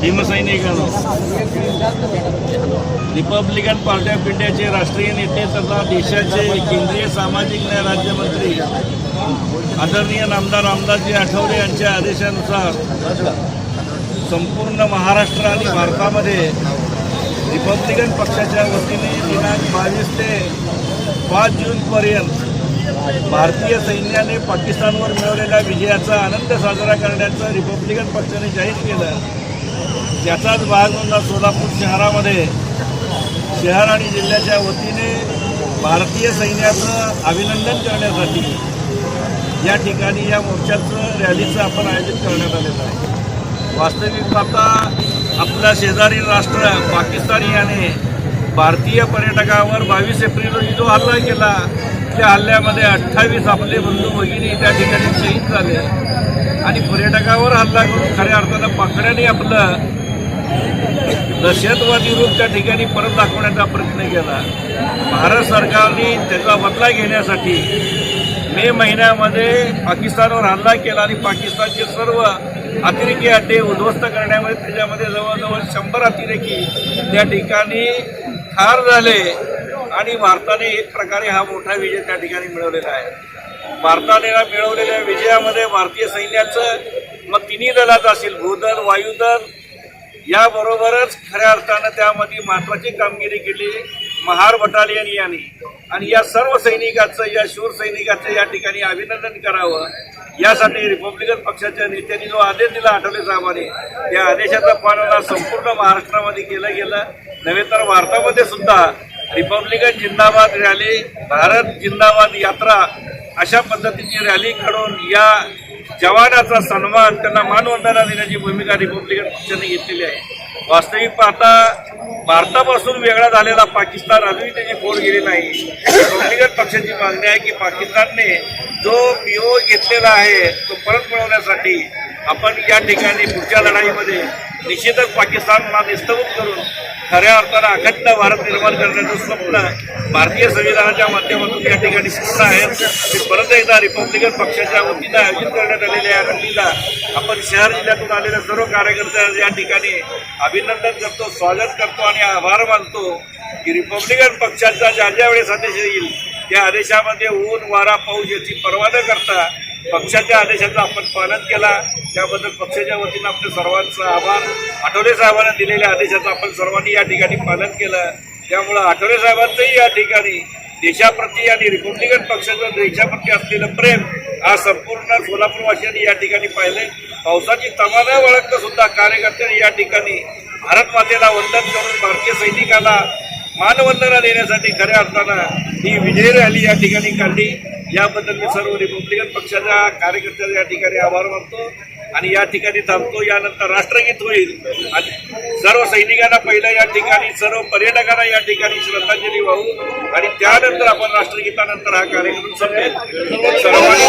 भीमसैनिकांना Republican party of इंडियाचे राष्ट्रीय नेते तथा देशाचे केंद्रीय सामाजिक न्याय राज्यमंत्री आदरणीय नामदार रामदासजी आठवले यांच्या आदेशानुसार संपूर्ण महाराष्ट्र आणि भारतामध्ये रिपब्लिकन पक्षाच्या वतीने दिनांक बावीस ते पाच जूनपर्यंत भारतीय सैन्याने पाकिस्तानवर मिळवलेल्या विजयाचा आनंद साजरा करण्याचं रिपब्लिकन पक्षाने जाहीर केलं. त्याचाच भाग म्हणून सोलापूर शहरामध्ये शहर आणि जिल्ह्याच्या वतीने भारतीय सैन्याचं अभिनंदन करण्यासाठी या ठिकाणी या मोर्चाचं रॅलीचं आपण आयोजित करण्यात आलेलं आहे. वास्तविक पाहता आपल्या शेजारील राष्ट्र पाकिस्तान याने भारतीय पर्यटकावर बावीस एप्रिल रोजी जो हल्ला केला त्या हल्ल्यामध्ये अठ्ठावीस आपले बंधू भगिनी त्या ठिकाणी शहीद झाले. आणि पर्यटकावर हल्ला करून खऱ्या अर्थानं पाकड्याने आपलं दहशतवादी रूप त्या ठिकाणी परत दाखवण्याचा प्रयत्न केला. भारत सरकारने त्याचा बदला घेण्यासाठी मे महिन्यामध्ये पाकिस्तानवर हल्ला केला आणि पाकिस्तानचे सर्व अतिरेकी अड्डे उद्ध्वस्त करण्यामध्ये त्याच्यामध्ये जवळजवळ शंभर अतिरेकी त्या ठिकाणी ठार झाले आणि भारताने एक प्रकारे हा मोठा विजय त्या ठिकाणी मिळवलेला आहे. भारताने या मिळवलेल्या विजयामध्ये भारतीय सैन्याचं मग तिन्ही दलात असेल भूदल वायुदल याबरोबरच खऱ्या अर्थानं त्यामध्ये महत्वाची कामगिरी केली महार बटालियन यांनी. आणि या सर्व सैनिकाचं या शूर सैनिकाचं या ठिकाणी अभिनंदन करावं. यासाठी रिपब्लिकन पक्षाच्या नेत्यांनी जो आदेश दिला आठवले साहेबांनी त्या आदेशाचा पालना संपूर्ण महाराष्ट्रामध्ये केलं गेलं. नव्हे तर भारतामध्ये सुद्धा रिपब्लिकन जिंदाबाद रॅली भारत जिंदाबाद यात्रा अशा पद्धतीची रॅली काढून या जवानाचा सन्मान त्यांना मानवंदना देण्याची भूमिका रिपब्लिकन पक्षाने घेतलेली आहे. वास्तविक पाहता भारतापासून वेगळा झालेला पाकिस्तान अजूनही त्याची फोड गेली नाही. रिपब्लिकन पक्षाची मागणी आहे की पाकिस्तानने जो पीओ घेतलेला आहे तो परत मिळवण्यासाठी आपण या ठिकाणी पुढच्या लढाईमध्ये निश्चितच पाकिस्तानला निस्तभूत करून खऱ्या अर्थानं अखंड भारत निर्माण करण्याचं स्वप्न भारतीय संविधानाच्या माध्यमातून या ठिकाणी सिद्ध आहे मी परत एकदा रिपब्लिकन पक्षाच्या वतीनं आयोजित करण्यात आलेल्या या रॅलीला आपण शहर जिल्ह्यातून आलेल्या सर्व कार्यकर्त्यांना या ठिकाणी अभिनंदन करतो स्वागत करतो आणि आभार मानतो की रिपब्लिकन पक्षाचा ज्या ज्या वेळेस आदेश येईल त्या आदेशामध्ये ऊन वारा पाऊस याची पर्वा न करता पक्षाच्या आदेशाचं आपण पालन केला. त्याबद्दल पक्षाच्या वतीनं आपल्या सर्वांचा आभार. आठवले साहेबांना दिलेल्या आदेशाचं आपण सर्वांनी या ठिकाणी पालन केलं. त्यामुळं आठवले साहेबांचंही या ठिकाणी देशाप्रती आणि रिपब्लिकन पक्षाचं देशाप्रती असलेलं प्रेम हा संपूर्ण सोलापूरवासियांनी या ठिकाणी पाहिलंय. पावसाची तमाना वळखतं सुद्धा कार्यकर्त्यांनी या ठिकाणी भारत मातेला वंदन करून भारतीय सैनिकाला मानवंदना देण्यासाठी खऱ्या अर्थानं ही विजय रॅली या ठिकाणी काढली. याबद्दल मी सर्व रिपब्लिकन पक्षाच्या कार्यकर्त्याचा या ठिकाणी आभार मानतो आणि या ठिकाणी थांबतो यानंतर राष्ट्रगीत होईल आणि सर्व सैनिकांना पहिलं या ठिकाणी सर्व पर्यटकांना या ठिकाणी श्रद्धांजली वाहू आणि त्यानंतर आपण राष्ट्रगीतानंतर हा कार्यक्रम संपेल सर्वांनी